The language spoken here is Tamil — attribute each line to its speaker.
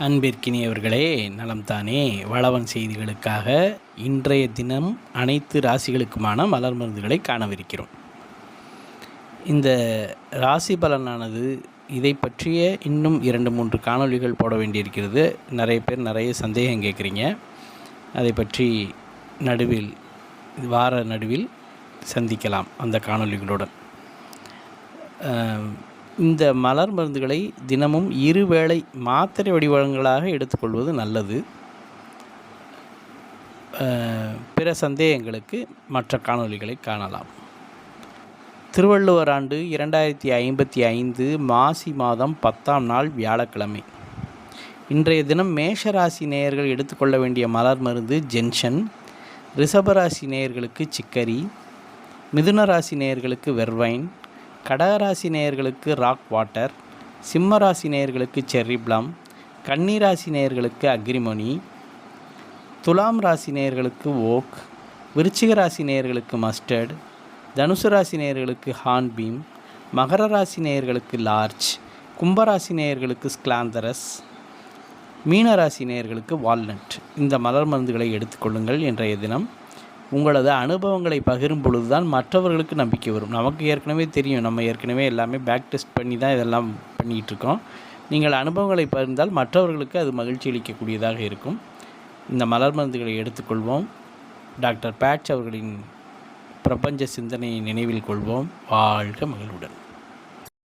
Speaker 1: அன்பிற்கினியவர்களே நலம்தானே. வளவன் செய்திகளுக்காக இன்றைய தினம் அனைத்து ராசிகளுக்குமான மலர் மருந்துகளை காணவிருக்கிறோம். இந்த ராசி பலனானது இதை பற்றிய இன்னும் இரண்டு மூன்று காணொளிகள் போட வேண்டியிருக்கிறது. நிறைய பேர் நிறைய சந்தேகம் கேட்குறீங்க. அதை பற்றி நடுவில் வார நடுவில் சந்திக்கலாம் அந்த காணொளிகளுடன். இந்த மலர் மருந்துகளை தினமும் இருவேளை மாத்திரை வடிவங்களாக எடுத்துக்கொள்வது நல்லது. பிற சந்தேகங்களுக்கு மற்ற காணொளிகளை காணலாம். திருவள்ளுவர் ஆண்டு இரண்டாயிரத்தி ஐம்பத்தி ஐந்து மாசி மாதம் பத்தாம் நாள் வியாழக்கிழமை. இன்றைய தினம் மேஷராசி நேயர்கள் எடுத்துக்கொள்ள வேண்டிய மலர் மருந்து ஜென்ஷன் ரிஷபராசி நேயர்களுக்கு சிக்கரி மிதுன ராசி நேயர்களுக்கு வெர்வைன் கடகராசி நேயர்களுக்கு ராக் வாட்டர் சிம்ம ராசி நேயர்களுக்கு செர்ரி ப்ளம் கன்னிராசி நேயர்களுக்கு அக்ரிமோனி துலாம் ராசி நேயர்களுக்கு ஓக் விருச்சிக ராசி நேயர்களுக்கு மஸ்டர்ட் தனுசு ராசி நேயர்களுக்கு ஹான்பீம் மகர ராசி நேயர்களுக்கு லார்ஜ் கும்பராசி நேயர்களுக்கு ஸ்கிளாந்தரஸ் மீனராசி நேயர்களுக்கு வால்நட் இந்த மலர் மருந்துகளை எடுத்துக்கொள்ளுங்கள் இன்றைய தினம். உங்களது அனுபவங்களை பகிரும் பொழுது தான் மற்றவர்களுக்கு நம்பிக்கை வரும். நமக்கு ஏற்கனவே தெரியும். நம்ம ஏற்கனவே எல்லாமே பேக் டெஸ்ட் பண்ணி தான் இதெல்லாம் பண்ணிகிட்ருக்கோம் நீங்கள் அனுபவங்களை பகிர்ந்தால் மற்றவர்களுக்கு அது மகிழ்ச்சி அளிக்கக்கூடியதாக இருக்கும். இந்த மலர் மருந்துகளை எடுத்துக்கொள்வோம். டாக்டர் பேட்ச் அவர்களின் பிரபஞ்ச சிந்தனையை நினைவில் கொள்வோம். வாழ்க மகிழ்வுடன்